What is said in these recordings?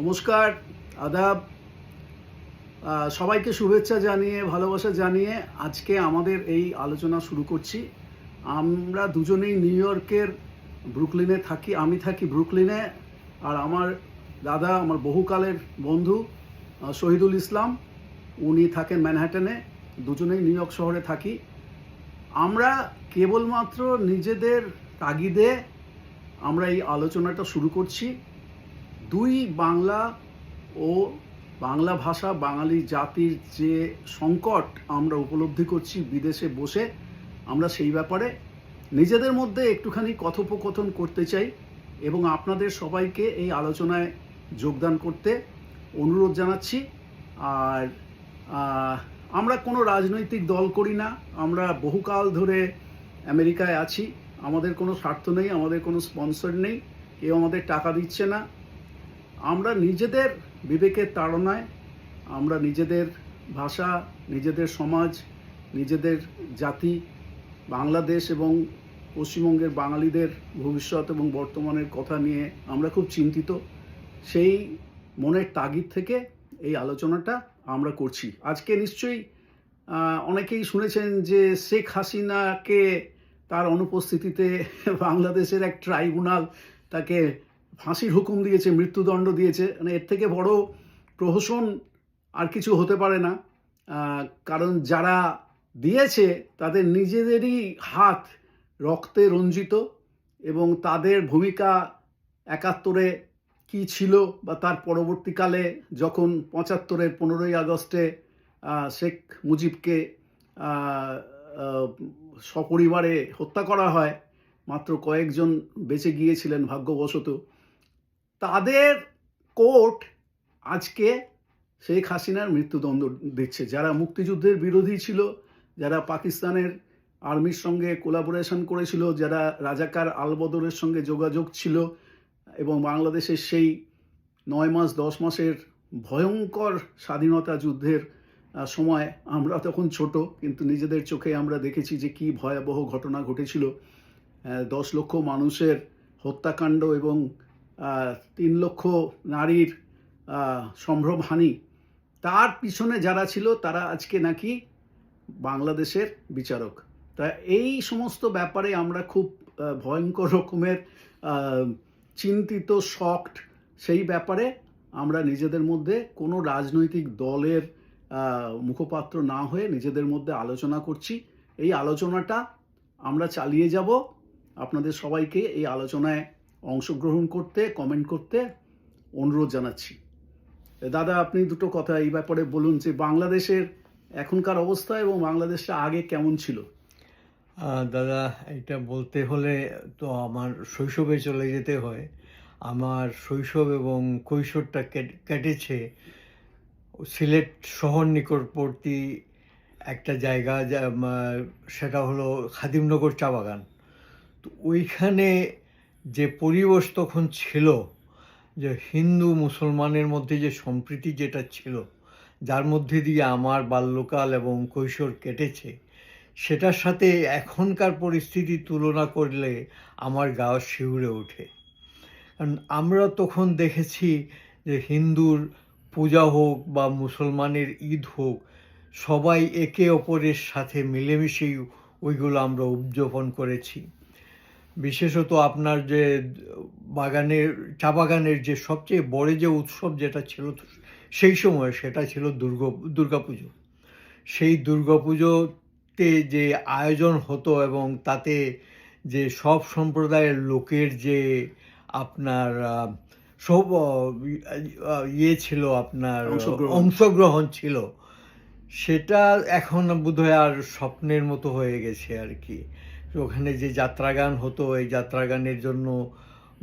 নমস্কার, আদাব। সবাইকে শুভেচ্ছা জানিয়ে, ভালোবাসা জানিয়ে আজকে আমাদের এই আলোচনা শুরু করছি। আমরা দুজনেই নিউ ইয়র্কের ব্রুকলিনে থাকি, আমি থাকি ব্রুকলিনে। আর আমার দাদা, আমার বহুকালের বন্ধু শহীদুল ইসলাম, উনি থাকেন ম্যানহাটনে দুজনেই নিউ ইয়র্ক শহরে থাকি। আমরা কেবলমাত্র নিজেদের তাগিদে আমরা এই আলোচনাটা শুরু করছি। দুই বাংলা ও বাংলা ভাষা, বাঙালি জাতির যে সংকট আমরা উপলব্ধি করছি বিদেশে বসে, আমরা সেই ব্যাপারে নিজেদের মধ্যে একটুখানি কথোপকথন করতে চাই এবং আপনাদের সবাইকে এই আলোচনায় যোগদান করতে অনুরোধ জানাচ্ছি। আর আমরা কোনো রাজনৈতিক দল করি না, আমরা বহুকাল ধরে আমেরিকায় আছি, আমাদের কোনো স্বার্থ নেই, আমাদের কোনো স্পন্সর নেই, কেউ আমাদের টাকা দিচ্ছে না আমরা নিজেদের বিবেকের তাড়নায়, আমরা নিজেদের ভাষা, নিজেদের সমাজ, নিজেদের জাতি, বাংলাদেশ এবং পশ্চিমবঙ্গের বাঙালিদের ভবিষ্যৎ এবং বর্তমানের কথা নিয়ে আমরা খুব চিন্তিত। সেই মনের তাগিদ থেকে এই আলোচনাটা আমরা করছি। আজকে নিশ্চয়ই অনেকেই শুনেছেন যে শেখ হাসিনাকে তার অনুপস্থিতিতে বাংলাদেশের এক ট্রাইব্যুনাল তাকে ফাঁসির হুকুম দিয়েছে, মৃত্যুদণ্ড দিয়েছে। মানে এর থেকে বড় প্রহসন আর কিছু হতে পারে না। কারণ যারা দিয়েছে, তাদের নিজেদেরই হাত রক্তে রঞ্জিত এবং তাদের ভূমিকা একাত্তরে কি ছিল বা তার পরবর্তীকালে যখন পঁচাত্তরের পনেরোই আগস্টে শেখ মুজিবকে সপরিবারে হত্যা করা হয়, মাত্র কয়েকজন বেঁচে গিয়েছিলেন ভাগ্যবশত। তাদের কোর্ট আজকে শেখ হাসিনার মৃত্যুদণ্ড দিচ্ছে। যারা মুক্তিযুদ্ধের বিরোধী ছিল, যারা পাকিস্তানের আর্মির সঙ্গে কোলাবোরেশন করেছিল, যারা রাজাকার আলবদরের সঙ্গে যোগাযোগ ছিল এবং বাংলাদেশের সেই নয় মাস, দশ মাসের ভয়ঙ্কর স্বাধীনতা যুদ্ধের সময় আমরা তখন ছোট, কিন্তু নিজেদের চোখে আমরা দেখেছি যে কি ভয়াবহ ঘটনা ঘটেছিল। দশ লক্ষ মানুষের হত্যাকাণ্ড এবং তিন লক্ষ নারীর সম্ভ্রমহানি। তার পিছনে যারা ছিল, তারা আজকে নাকি বাংলাদেশের বিচারক। তা এই সমস্ত ব্যাপারে আমরা খুব ভয়ঙ্কর রকমের চিন্তিত, শকড সেই ব্যাপারে আমরা নিজেদের মধ্যে কোনো রাজনৈতিক দলের মুখপাত্র না হয়ে নিজেদের মধ্যে আলোচনা করছি। এই আলোচনাটা আমরা চালিয়ে যাব। আপনাদের সবাইকে এই আলোচনায় অংশগ্রহণ করতে কমেন্ট করতে অনুরোধ জানাচ্ছি। দাদা আপনি দুটো কথা এই ব্যাপারে বলুন যে বাংলাদেশের এখনকার অবস্থা এবং বাংলাদেশটা আগে কেমন ছিল? দাদা এটা বলতে হলে তো আমার শৈশবে চলে যেতে হয়। আমার শৈশব এবং কৈশোরটা কেট- কেটেছে সিলেট শহর নিকটবর্তী একটা জায়গা যা, সেটা হলো খাদিমনগর চা বাগান। তো ওইখানে যে পরিবেশ তখন ছিল, যে হিন্দু মুসলমানের মধ্যে যে সম্প্রীতি যেটা ছিল, যার মধ্যে দিয়ে আমার বাল্যকাল এবং কৈশোর কেটেছে, সেটার সাথে এখনকার পরিস্থিতি তুলনা করলে আমার গা শিউরে ওঠে। কারণ আমরা তখন দেখেছি যে হিন্দুর পূজা হোক বা মুসলমানের ঈদ হোক, সবাই একে অপরের সাথে মিলেমিশেই ওইগুলো আমরা উদযাপন করেছি। বিশেষত আপনার যে বাগানের চা বাগানের যে সবচেয়ে বড় যে উৎসব যেটা ছিল সেই সময় সেটা ছিল দুর্গ দুর্গাপুজো। সেই দুর্গাপুজোতে যে আয়োজন হতো এবং তাতে যে সব সম্প্রদায়ের লোকের যে আপনার সব ইয়ে ছিল আপনার অংশগ্রহণ। ছিল। সেটা এখন বোধহয় আর স্বপ্নের মতো হয়ে গেছে আর কি। ওখানে যে যাত্রাগান হতো, এই যাত্রাগানের জন্য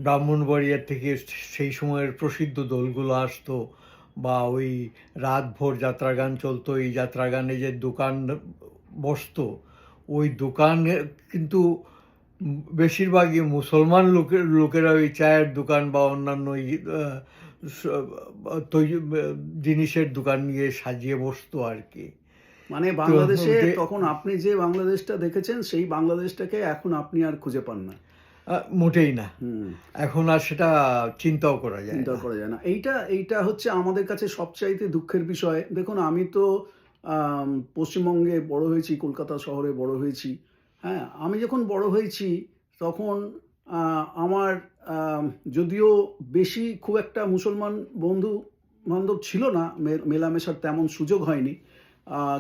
ব্রাহ্মণবাড়িয়া থেকে সেই সময়ের প্রসিদ্ধ দলগুলো আসতো বা ওই রাতভর যাত্রাগান চলতো, এই যাত্রাগানে যে দোকান বসতো, ওই দোকান কিন্তু বেশিরভাগই মুসলমান লোকের, লোকেরা ওই চায়ের দোকান বা অন্যান্য জিনিসের দোকান নিয়ে সাজিয়ে বসতো আর কি। মানে বাংলাদেশে তখন আপনি যে বাংলাদেশটা দেখেছেন সেই বাংলাদেশটাকে এখন আপনি আর খুঁজে পান না। মোটেই না। হুম। এখন আর সেটা চিন্তাও করা যায় চিন্তা করা যায় না। এইটা এইটা হচ্ছে আমাদের কাছে সবচাইতে দুঃখের বিষয়। দেখুন আমি তো পশ্চিমবঙ্গে বড় হয়েছি কলকাতা শহরে বড় হয়েছি। হ্যাঁ আমি যখন বড় হয়েছি তখন আমার যদিও বেশি খুব একটা মুসলমান বন্ধু বান্ধব ছিল না মেলামেশার তেমন সুযোগ হয়নি।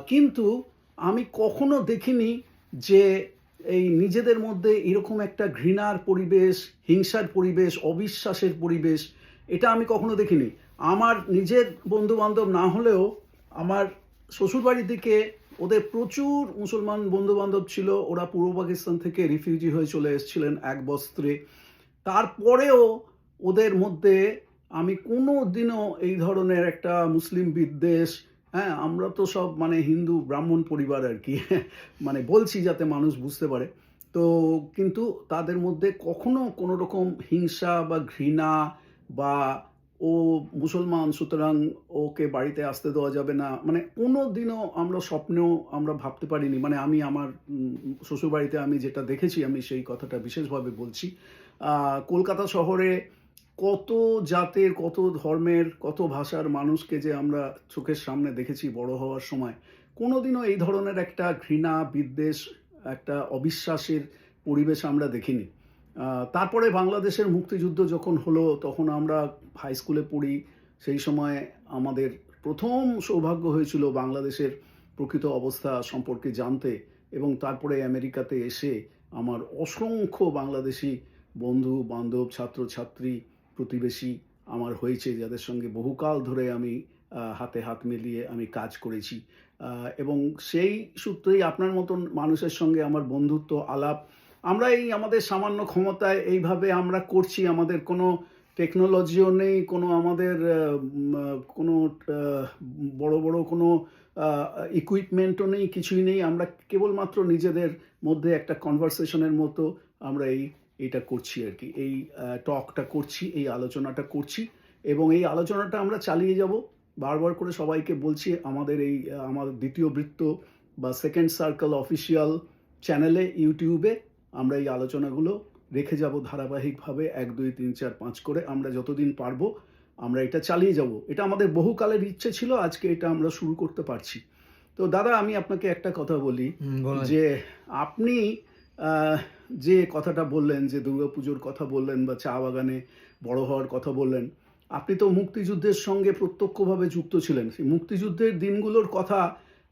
কিন্তু আমি কখনো দেখিনি যে এই নিজেদের মধ্যে এরকম একটা ঘৃণার পরিবেশ, হিংসার পরিবেশ, অবিশ্বাসের পরিবেশ, এটা আমি কখনো দেখিনি। আমার নিজের বন্ধু বান্ধব না হলেও আমার শ্বশুরবাড়ির দিকে ওদের প্রচুর মুসলমান বন্ধু বান্ধব ছিল। ওরা পূর্ব পাকিস্তান থেকে রিফিউজি হয়ে চলে এসেছিলেন এক বস্ত্রে। তারপরেও ওদের মধ্যে আমি কোনো দিনও এই ধরনের একটা মুসলিম বিদ্বেষ হ্যাঁ আমরা তো সব মানে হিন্দু, ব্রাহ্মণ পরিবার আর কি মানে বলছি যাতে মানুষ বুঝতে পারে। তো কিন্তু তাদের মধ্যে কখনো কোনো রকম হিংসা বা ঘৃণা বা ও মুসলমান সুতরাং ওকে বাড়িতে আসতে দেওয়া যাবে না মানে কোনো দিনও আমরা স্বপ্নেও আমরা ভাবতে পারিনি। মানে আমি আমার শ্বশুরবাড়িতে আমি যেটা দেখেছি, আমি সেই কথাটা বিশেষভাবে বলছি। কলকাতা শহরে কত জাতের, কত ধর্মের, কত ভাষার মানুষকে যে আমরা চোখের সামনে দেখেছি বড় হওয়ার সময়, কোনোদিনও এই ধরনের একটা ঘৃণা, বিদ্বেষ, একটা অবিশ্বাসের পরিবেশ আমরা দেখিনি। তারপরে বাংলাদেশের মুক্তিযুদ্ধ যখন হলো, তখন আমরা হাই স্কুলে পড়ি, সেই সময় আমাদের প্রথম সৌভাগ্য হয়েছিল বাংলাদেশের প্রকৃত অবস্থা সম্পর্কে জানতে এবং তারপরে আমেরিকাতে এসে আমার অসংখ্য বাংলাদেশি বন্ধু, বান্ধব, ছাত্রছাত্রী প্রতিবেশী আমার হয়েছে, যাদের সঙ্গে বহুকাল ধরে আমি হাতে হাত মিলিয়ে আমি কাজ করেছি। এবং সেই সূত্রেই আপনার মতন মানুষের সঙ্গে আমার বন্ধুত্ব, আলাপ, আমরা এই আমাদের সামান্য ক্ষমতায় এইভাবে আমরা করছি, আমাদের কোনো টেকনোলজিও নেই, কোনো আমাদের কোনো বড় বড় কোনো ইকুইপমেন্টও নেই, কিছুই নেই। আমরা কেবলমাত্র নিজেদের মধ্যে একটা কনভারসেশনের মতো আমরা এই এটা করছি আর কি। এই টকটা করছি এই আলোচনাটা করছি এবং এই আলোচনাটা আমরা চালিয়ে যাব। বারবার করে সবাইকে বলছি আমাদের এই আমার দ্বিতীয় বৃত্ত বা সেকেন্ড সার্কেল অফিসিয়াল চ্যানেলে ইউটিউবে আমরা এই আলোচনাগুলো রেখে যাব ধারাবাহিকভাবে এক দুই তিন চার পাঁচ করে। আমরা যতদিন পারব আমরা এটা চালিয়ে যাব। এটা আমাদের বহুকালের ইচ্ছে ছিল আজকে এটা আমরা শুরু করতে পারছি। তো দাদা আমি আপনাকে একটা কথা বলি যে আপনি যে কথাটা বললেন, যে দুর্গাপুজোর কথা বললেন বা চা বাগানে বড় হওয়ার কথা বললেন, আপনি তো মুক্তিযুদ্ধের সঙ্গে প্রত্যক্ষভাবে যুক্ত ছিলেন। সেই মুক্তিযুদ্ধের দিনগুলোর কথা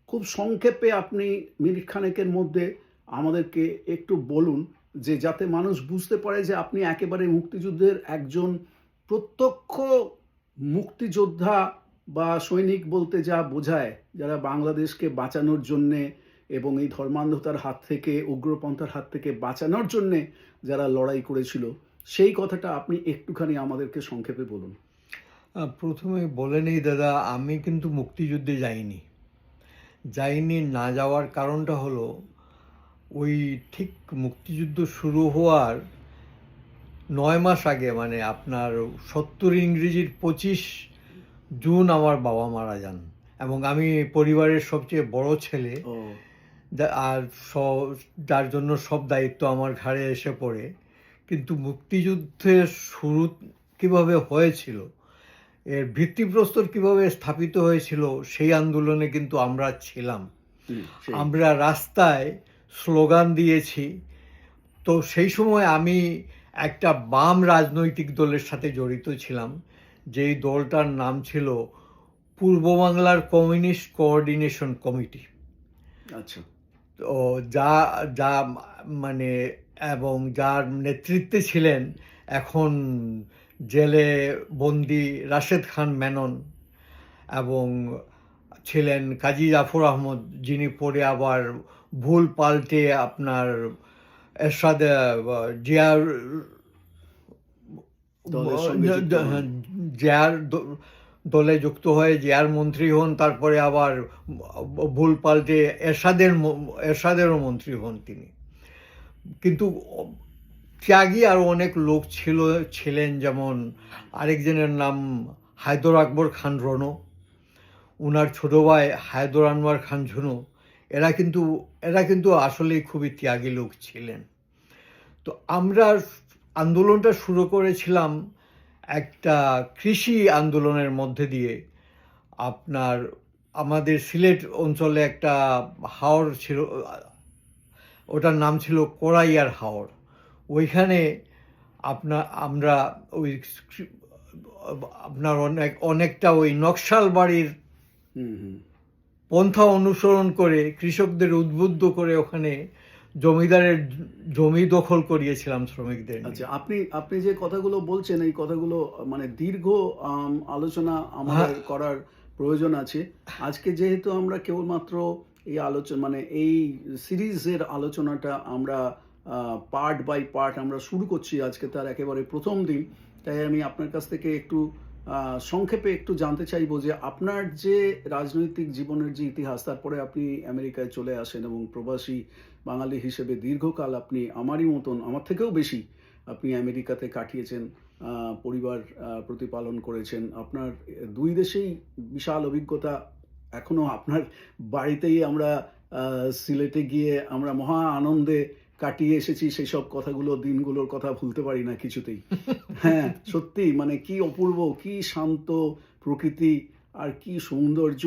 খুব সংক্ষেপে আপনি মিনিট খানেকের মধ্যে আমাদেরকে একটু বলুন, যে যাতে মানুষ বুঝতে পারে যে আপনি একেবারে মুক্তিযুদ্ধের একজন প্রত্যক্ষ মুক্তিযোদ্ধা বা সৈনিক বলতে যা বোঝায়, যারা বাংলাদেশকে বাঁচানোর জন্যে এবং এই ধর্মান্ধতার হাত থেকে উগ্রপন্থার হাত থেকে বাঁচানোর জন্যে যারা লড়াই করেছিল সেই কথাটা আপনি একটুখানি আমাদেরকে সংক্ষেপে বলুন। প্রথমে বলে নেই দাদা আমি কিন্তু মুক্তিযুদ্ধে যাইনি। যাইনি না যাওয়ার কারণটা হলো ওই ঠিক মুক্তিযুদ্ধ শুরু হওয়ার নয় মাস আগে মানে আপনার সত্তর ইংরেজির পঁচিশ জুন আমার বাবা মারা যান। এবং আমি পরিবারের সবচেয়ে বড় ছেলে। আর যার জন্য সব দায়িত্ব আমার ঘাড়ে এসে পড়ে। কিন্তু মুক্তিযুদ্ধের শুরু কীভাবে হয়েছিল এর ভিত্তিপ্রস্তর কীভাবে স্থাপিত হয়েছিল সেই আন্দোলনে কিন্তু আমরা ছিলাম। আমরা রাস্তায় স্লোগান দিয়েছি। তো সেই সময় আমি একটা বাম রাজনৈতিক দলের সাথে জড়িত ছিলাম যেই দলটার নাম ছিল পূর্ব বাংলার কমিউনিস্ট কোঅর্ডিনেশন কমিটি। আচ্ছা। তো যা যা মানে এবং যার নেতৃত্বে ছিলেন এখন জেলে বন্দি রাশেদ খান মেনন এবং ছিলেন কাজী জাফর আহমদ যিনি পরে আবার ভুল পাল্টে আপনার এরশাদ জিয়ার। জিয়ার দলে যুক্ত হয়ে জিয়ার মন্ত্রী হন, তারপরে আবার ভুল পাল্টে এরশাদের এরশাদেরও মন্ত্রী হন তিনি। কিন্তু ত্যাগী আরও অনেক লোক ছিল, ছিলেন যেমন আরেকজনের নাম হায়দর আকবর খান রনো, উনার ছোট ভাই হায়দর আনোয়ার খান ঝুনু, এরা কিন্তু এরা কিন্তু আসলেই খুবই ত্যাগী লোক ছিলেন। তো আমরা আন্দোলনটা শুরু করেছিলাম একটা কৃষি আন্দোলনের মধ্যে দিয়ে আপনার আমাদের সিলেট অঞ্চলে একটা হাওর ছিল ওটার নাম ছিল কোরাইয়ার হাওর। ওইখানে আপনার আমরা ওই আপনার অনেক অনেকটা ওই নকশাল বাড়ির পন্থা অনুসরণ করে কৃষকদের উদ্বুদ্ধ করে ওখানে জমিদারের জমি দখল করিয়েছিলাম শ্রমিকদের আচ্ছা আপনি আপনি যে কথাগুলো বলছেন এই কথাগুলো মানে দীর্ঘ আলোচনা আমাদের হ্যাঁ। করার প্রয়োজন আছে আজকে যেহেতু আমরা কেবলমাত্র এই আলোচনা মানে এই সিরিজের আলোচনাটা আমরা পার্ট বাই পার্ট আমরা শুরু করছি আজকে তার একেবারে প্রথম দিন তাই আমি আপনার কাছ থেকে একটু সংক্ষেপে একটু জানতে চাইব যে আপনার যে রাজনৈতিক জীবনের যে ইতিহাস, তারপরে আপনি আমেরিকায় চলে আসেন এবং প্রবাসী বাঙালি হিসেবে দীর্ঘকাল আপনি আমারই মতন, আমার থেকেও বেশি আপনি আমেরিকাতে কাটিয়েছেন পরিবার প্রতিপালন করেছেন। আপনার দুই দেশেই বিশাল অভিজ্ঞতা এখনও আপনার বাড়িতেই আমরা সিলেটে গিয়ে আমরা মহা আনন্দে কাটিয়ে এসেছি সেই সব কথাগুলো দিনগুলোর কথা ভুলতে পারি না কিছুতেই। হ্যাঁ সত্যি মানে কি অপূর্ব কি শান্ত প্রকৃতি আর কি সৌন্দর্য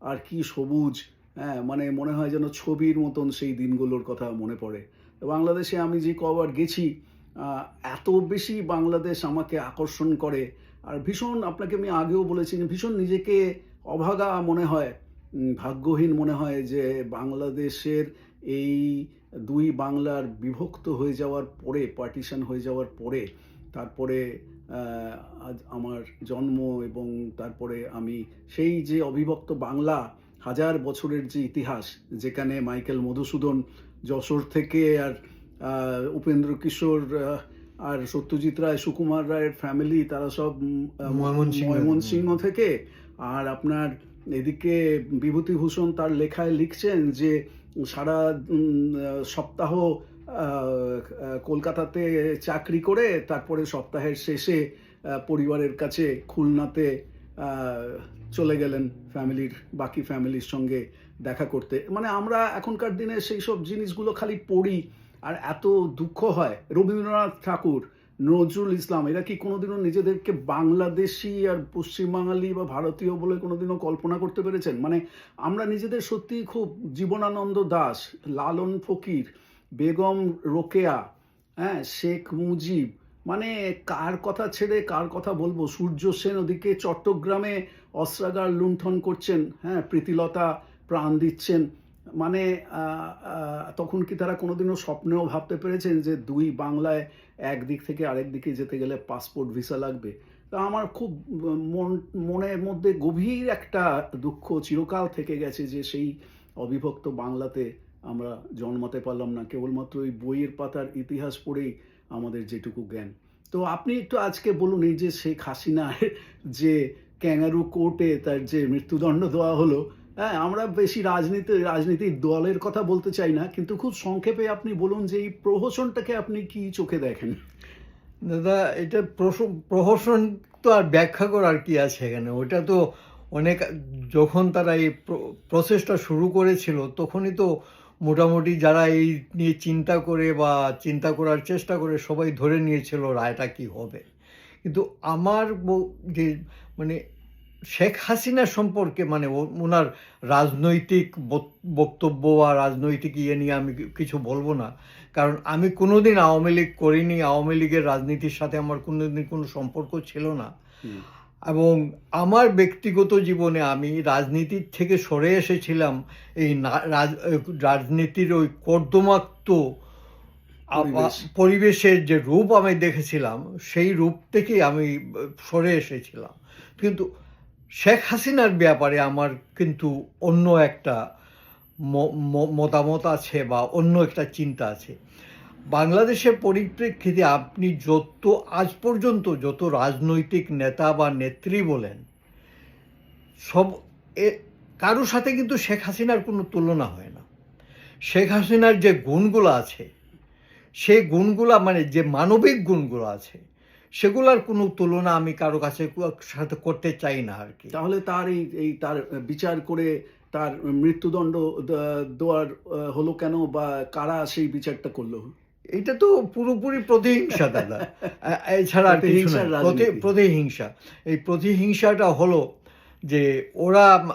আর কি সবুজ। হ্যাঁ মানে মনে হয় যেন ছবির মতন সেই দিনগুলোর কথা মনে পড়ে। বাংলাদেশে আমি যে কবার গেছি এত বেশি বাংলাদেশ আমাকে আকর্ষণ করে। আর ভীষণ আপনাকে আমি আগেও বলেছি ভীষণ নিজেকে অভাগা মনে হয় ভাগ্যহীন মনে হয় যে বাংলাদেশের এই দুই বাংলার বিভক্ত হয়ে যাওয়ার পরে পার্টিশন হয়ে যাওয়ার পরে তারপরে আজ আমার জন্ম এবং তারপরে আমি সেই যে অবিভক্ত বাংলা হাজার বছরের যে ইতিহাস যেখানে মাইকেল মধুসূদন যশোর থেকে আর উপেন্দ্র কিশোর আর সত্যজিৎ রায় সুকুমার রায়ের ফ্যামিলি তারা সব। ময়মনসিংহ থেকে আর আপনার এদিকে বিভূতিভূষণ তার লেখায় লিখছেন যে সারা সপ্তাহ কলকাতাতে চাকরি করে তারপরে সপ্তাহের শেষে পরিবারের কাছে খুলনাতে চলে গেলেন ফ্যামিলির, বাকি ফ্যামিলির সঙ্গে দেখা করতে। মানে আমরা এখনকার দিনে সেই সব জিনিসগুলো খালি পড়ি, আর এত দুঃখ হয়। রবীন্দ্রনাথ ঠাকুর নজরুল ইসলাম, এরা কি কোনোদিনও নিজেদেরকে বাংলাদেশি আর পশ্চিম বাঙালি বা ভারতীয় বলে কোনোদিনও কল্পনা করতে পেরেছেন? মানে আমরা নিজেদের সত্যিই খুব জীবনানন্দ দাস, লালন ফকির, বেগম রোকেয়া হ্যাঁ শেখ মুজিব। মানে কার কথা ছেড়ে কার কথা বলব? সূর্য সেন ওদিকে চট্টগ্রামে অস্ত্রাগার লুণ্ঠন করছেন হ্যাঁ প্রীতিলতা প্রাণ দিচ্ছেন। মানে তখন কি তারা কোনোদিনও স্বপ্নেও ভাবতে পেরেছেন যে দুই বাংলায় একদিক থেকে আরেক দিকে যেতে গেলে পাসপোর্ট, ভিসা লাগবে? তা আমার খুব মন, মনের মধ্যে গভীর একটা দুঃখ চিরকাল থেকে গেছে যে সেই অবিভক্ত বাংলাতে আমরা জন্মাতে পারলাম না। কেবলমাত্র ওই বইয়ের পাতার ইতিহাস পড়েই আমাদের যেটুকু জ্ঞান। তো আপনি একটু আজকে বলুন এই যে শেখ হাসিনার যে ক্যাঙ্গারু কোর্টে তার যে মৃত্যুদণ্ড দেওয়া হলো হ্যাঁ আমরা বেশি রাজনীতি, রাজনীতির দলের কথা বলতে চাই না, কিন্তু খুব সংক্ষেপে আপনি বলুন যে এই প্রহসনটাকে আপনি কি চোখে দেখেন? দাদা, এটা প্রহসন তো আর ব্যাখ্যা করার কি আছে এখানে? ওটা তো অনেক, যখন তারা এই প্রসেসটা শুরু করেছিল, তখনই তো মোটামুটি যারা এই নিয়ে চিন্তা করে বা চিন্তা করার চেষ্টা করে সবাই ধরে নিয়েছিল রায়টা কি হবে। কিন্তু আমার যে মানে শেখ হাসিনা সম্পর্কে মানে ওনার রাজনৈতিক বক- বক্তব্য বা রাজনৈতিক ইয়ে নিয়ে আমি কিছু বলব না। কারণ আমি কোনোদিন আওয়ামী লীগ করিনি আওয়ামী লীগের রাজনীতির সাথে আমার কোনোদিন কোনো সম্পর্ক ছিল না। এবং আমার ব্যক্তিগত জীবনে আমি রাজনীতির থেকে সরে এসেছিলাম এই না- রাজ- রাজনীতির ওই কর্দমাক্ত পরিবেশের যে রূপ আমি দেখেছিলাম সেই রূপ থেকেই আমি সরে এসেছিলাম। কিন্তু শেখ হাসিনার ব্যাপারে আমার কিন্তু অন্য একটা মতামত আছে বা অন্য একটা চিন্তা আছে। বাংলাদেশের পরিপ্রেক্ষিতে আপনি যত, আজ পর্যন্ত যত রাজনৈতিক নেতা বা নেত্রী বলেন, সব এ কারও সাথে কিন্তু শেখ হাসিনার কোনো তুলনা হয় না। শেখ হাসিনার যে গুণগুলো আছে সেই গুণগুলা মানে যে মানবিক গুণগুলো আছে সেগুলার কোনো তুলনা আমি কারও কাছে সাথে করতে চাই না আর কি। তাহলে তার এই এই তার বিচার করে তার মৃত্যুদণ্ড দেওয়ার হলো কেন বা কারা সেই বিচারটা করল? এটা তো পুরোপুরি প্রতিহিংসা দাদা। এছাড়া প্রতিহিংসা। এই প্রতিহিংসাটা হলো যে ওরা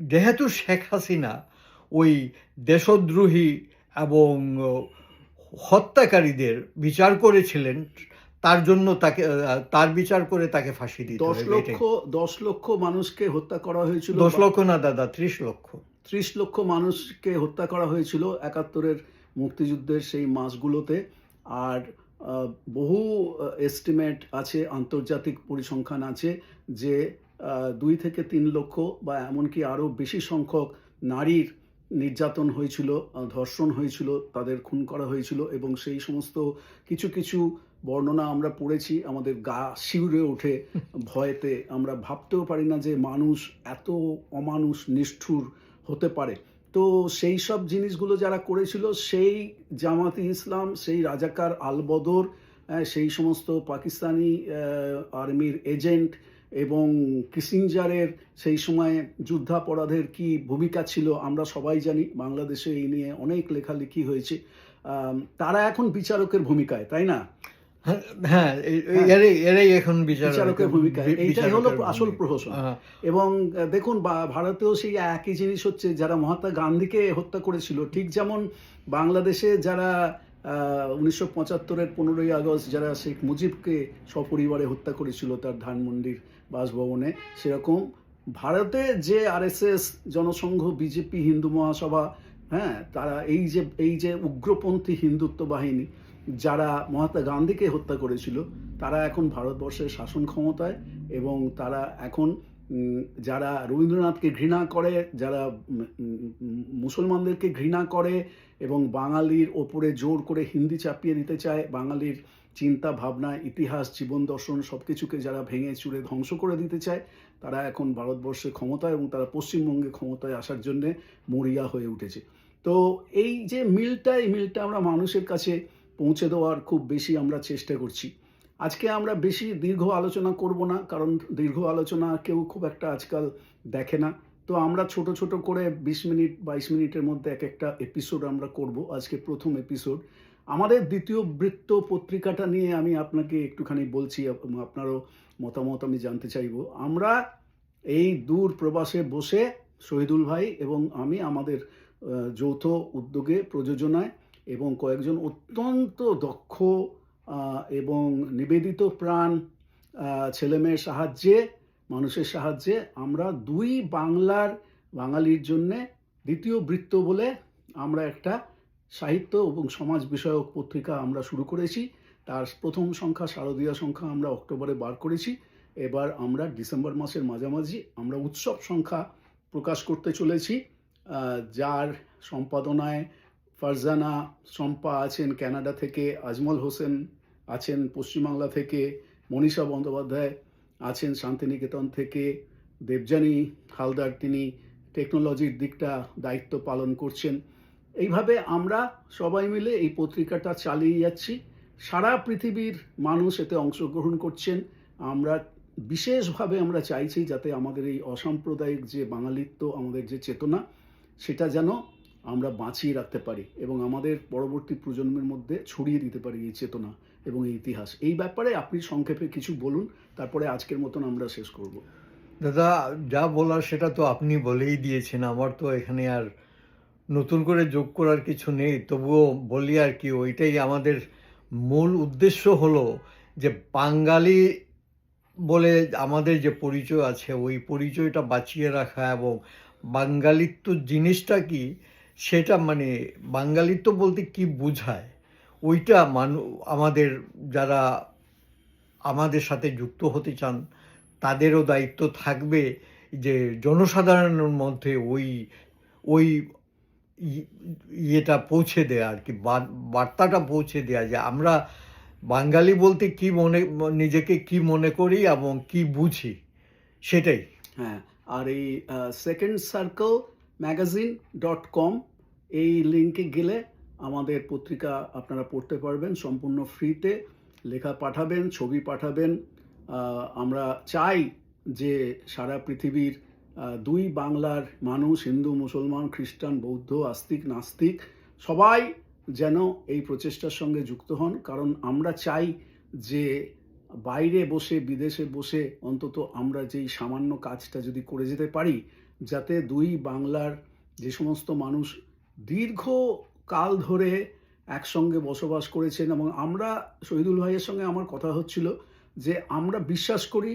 যেহেতু শেখ হাসিনা ওই দেশদ্রোহী এবং হত্যাকারীদের বিচার করেছিলেন তার জন্য তাকে তার বিচার করে তাকে ফাঁসি দিতে দশ লক্ষ দশ লক্ষ মানুষকে হত্যা করা হয়েছিল দশ লক্ষ না দাদা ত্রিশ লক্ষ। ত্রিশ লক্ষ মানুষকে হত্যা করা হয়েছিল একাত্তরের মুক্তিযুদ্ধের সেই মাসগুলোতে। আর বহু এস্টিমেট আছে আন্তর্জাতিক পরিসংখ্যান আছে যে দুই থেকে তিন লক্ষ বা এমনকি আরও বেশি সংখ্যক নারীর নির্যাতন হয়েছিল ধর্ষণ হয়েছিল তাদের খুন করা হয়েছিল এবং সেই সমস্ত কিছু কিছু বর্ণনা আমরা পড়েছি, আমাদের গা শিউরে ওঠে ভয়েতে। আমরা ভাবতেও পারি না যে মানুষ এত অমানুষ, নিষ্ঠুর হতে পারে। তো সেই সব জিনিসগুলো যারা করেছিল, সেই জামাতি ইসলাম, সেই রাজাকার আলবদর সেই সমস্ত পাকিস্তানি আর্মির এজেন্ট এবং কিসিঞ্জারের সেই সময় যুদ্ধাপরাধের কি ভূমিকা ছিল, আমরা সবাই জানি। বাংলাদেশে এই নিয়ে অনেক লেখালেখি হয়েছে। তারা এখন বিচারকের ভূমিকায়, তাই না? হ্যাঁ, হ্যাঁ। এরাই এখন বিচারকের ভূমিকা। এইটাই হলো আসল প্রহসন। এবং দেখুন ভারতেও সেই একই জিনিস হচ্ছে যারা মহাত্মা গান্ধীকে হত্যা করেছিল ঠিক যেমন বাংলাদেশে যারা উনিশশো পঁচাত্তরের পনেরোই আগস্ট যারা শেখ মুজিবকে সপরিবারে হত্যা করেছিল তার ধানমন্ডির বাসভবনে সেরকম ভারতে যে আরএসএস জনসংঘ বিজেপি হিন্দু মহাসভা হ্যাঁ তারা এই যে এই যে উগ্রপন্থী হিন্দুত্ব বাহিনী যারা মহাত্মা গান্ধীকে হত্যা করেছিল, তারা এখন ভারতবর্ষের শাসন ক্ষমতায় এবং তারা এখন যারা রবীন্দ্রনাথকে ঘৃণা করে, যারা মুসলমানদেরকে ঘৃণা করে এবং বাঙালির ওপরে জোর করে হিন্দি চাপিয়ে দিতে চায়, বাঙালির চিন্তা, ভাবনা, ইতিহাস, জীবন দর্শন সব কিছুকে যারা ভেঙে চুরে ধ্বংস করে দিতে চায়, তারা এখন ভারতবর্ষে ক্ষমতায় এবং তারা পশ্চিমবঙ্গে ক্ষমতায় আসার জন্যে মরিয়া হয়ে উঠেছে। তো এই যে মিলটা, এই মিলটা আমরা মানুষের কাছে পৌঁছে দেওয়ার খুব বেশি আমরা চেষ্টা করছি। আজকে আমরা বেশি দীর্ঘ আলোচনা করব না, কারণ দীর্ঘ আলোচনা কেউ খুব একটা আজকাল দেখে না। তো আমরা ছোট ছোট করে বিশ মিনিট, বাইশ মিনিটের মধ্যে এক একটা এপিসোড আমরা করব, আজকে প্রথম এপিসোড আমাদের দ্বিতীয় বৃত্ত পত্রিকাটা নিয়ে আমি আপনাকে একটুখানি বলছি, আপনারও মতামত আমি জানতে চাইব। আমরা এই দূর প্রবাসে বসে শহীদুল ভাই এবং আমি আমাদের যৌথ উদ্যোগে, প্রযোজনায় এবং কয়েকজন অত্যন্ত দক্ষ এবং নিবেদিত প্রাণ ছেলেমেয়ের সাহায্যে, মানুষের সাহায্যে আমরা দুই বাংলার বাঙালির জন্যে দ্বিতীয় বৃত্ত বলে আমরা একটা সাহিত্য এবং সমাজ বিষয়ক পত্রিকা আমরা শুরু করেছি। তার প্রথম সংখ্যা, শারদীয় সংখ্যা আমরা অক্টোবরে বার করেছি। এবার আমরা ডিসেম্বর মাসের মাঝামাঝি আমরা উৎসব সংখ্যা প্রকাশ করতে চলেছি যার সম্পাদনায় ফারজানা শম্পা আছেন কানাডা থেকে, আজমল হোসেন আছেন পশ্চিমবাংলা থেকে, মনীষা বন্দ্যোপাধ্যায় আছেন শান্তিনিকেতন থেকে, দেবযানী হালদার তিনি টেকনোলজির দিকটা দায়িত্ব পালন করছেন। এইভাবে আমরা সবাই মিলে এই পত্রিকাটা চালিয়ে যাচ্ছি। সারা পৃথিবীর মানুষ এতে অংশগ্রহণ করছেন। আমরা বিশেষভাবে আমরা চাইছি যাতে আমাদের এই অসাম্প্রদায়িক যে বাঙালিত্ব, আমাদের যে চেতনা, সেটা যেন আমরা বাঁচিয়ে রাখতে পারি এবং আমাদের পরবর্তী প্রজন্মের মধ্যে ছড়িয়ে দিতে পারি এই চেতনা এবং এই ইতিহাস। এই ব্যাপারে আপনি সংক্ষেপে কিছু বলুন, তারপরে আজকের মতন আমরা শেষ করব। দাদা, যা বলার সেটা তো আপনি বলেই দিয়েছেন, আমার তো এখানে আর নতুন করে যোগ করার কিছু নেই, তবুও বলি আর কি, ওইটাই আমাদের মূল উদ্দেশ্য হলো যে বাঙালি বলে আমাদের যে পরিচয় আছে, ওই পরিচয়টা বাঁচিয়ে রাখা এবং বাঙালিত্ব জিনিসটা কি সেটা মানে বাঙালিত্ব বলতে কি বোঝায়? ওইটা মানু, আমাদের যারা আমাদের সাথে যুক্ত হতে চান, তাদেরও দায়িত্ব থাকবে যে জনসাধারণের মধ্যে ওই ওই ইয়েটা পৌঁছে দেয়া আর কি বার্তাটা পৌঁছে দেয়া যে আমরা বাঙালি বলতে কি মনে, নিজেকে কি মনে করি এবং কি বুঝি, সেটাই। হ্যাঁ আর এই second circle magazine dot com এই লিঙ্কে গেলে আমাদের পত্রিকা আপনারা পড়তে পারবেন, সম্পূর্ণ ফ্রিতে লেখা পাঠাবেন, ছবি পাঠাবেন। আমরা চাই যে সারা পৃথিবীর দুই বাংলার মানুষ, হিন্দু, মুসলমান, খ্রিস্টান, বৌদ্ধ, আস্তিক, নাস্তিক, সবাই যেন এই প্রচেষ্টার সঙ্গে যুক্ত হন। কারণ আমরা চাই যে বাইরে বসে, বিদেশে বসে অন্তত আমরা যেই সামান্য কাজটা যদি করে যেতে পারি যাতে দুই বাংলার যে সমস্ত মানুষ দীর্ঘ কাল ধরে একসঙ্গে বসবাস করেছেন এবং আমরা শহীদুল ভাইয়ের সঙ্গে আমার কথা হচ্ছিল যে আমরা বিশ্বাস করি,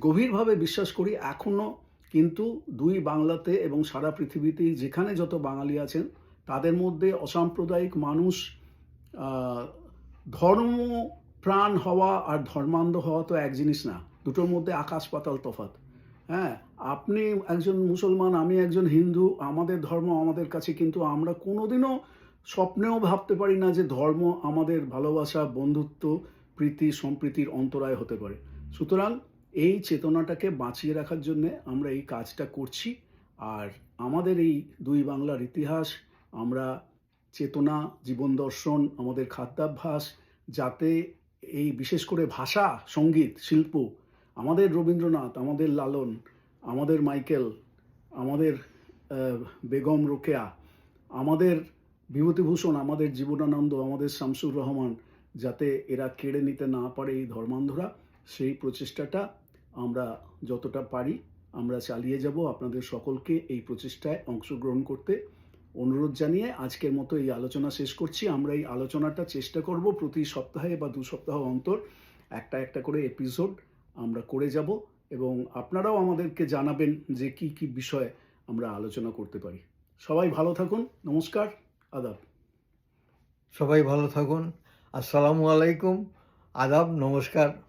গভীরভাবে বিশ্বাস করি এখনও কিন্তু দুই বাংলাতে এবং সারা পৃথিবীতেই যেখানে যত বাঙালি আছেন তাদের মধ্যে অসাম্প্রদায়িক মানুষ ধর্ম প্রাণ হওয়া আর ধর্মান্ধ হওয়া তো এক জিনিস না, দুটোর মধ্যে আকাশ পাতাল তফাৎ। হ্যাঁ? আপনি একজন মুসলমান, আমি একজন হিন্দু, আমাদের ধর্ম আমাদের কাছে কিন্তু আমরা কোনোদিনও স্বপ্নেও ভাবতে পারি না যে ধর্ম আমাদের ভালোবাসা, বন্ধুত্ব, প্রীতি, সম্প্রীতির অন্তরায় হতে পারে। সুতরাং এই চেতনাটাকে বাঁচিয়ে রাখার জন্য আমরা এই কাজটা করছি। আর আমাদের এই দুই বাংলার ইতিহাস, আমরা চেতনা, জীবন দর্শন, আমাদের খাদ্যাভ্যাস, যাতে এই বিশেষ করে ভাষা, সংগীত, শিল্প, আমাদের রবীন্দ্রনাথ, আমাদের লালন আমাদের মাইকেল, আমাদের বেগম রোকেয়া, আমাদের বিভূতিভূষণ, আমাদের জীবনানন্দ, আমাদের শামসুর রহমান, যাতে এরা কেড়ে নিতে না পারে এই ধর্মান্ধরা, সেই প্রচেষ্টাটা আমরা যতটা পারি আমরা চালিয়ে যাব। আপনাদের সকলকে এই প্রচেষ্টায় অংশগ্রহণ করতে অনুরোধ জানিয়ে আজকের মতো এই আলোচনা শেষ করছি। আমরা এই আলোচনাটা চেষ্টা করব প্রতি সপ্তাহে বা দু সপ্তাহ অন্তর একটা একটা করে এপিসোড আমরা করে যাব। এবং আপনারাও আমাদেরকে জানাবেন যে কি কি বিষয়ে আমরা আলোচনা করতে পারি। সবাই ভালো থাকুন। নমস্কার। আদাব। সবাই ভালো থাকুন। আসসালামু আলাইকুম। আদাব, নমস্কার।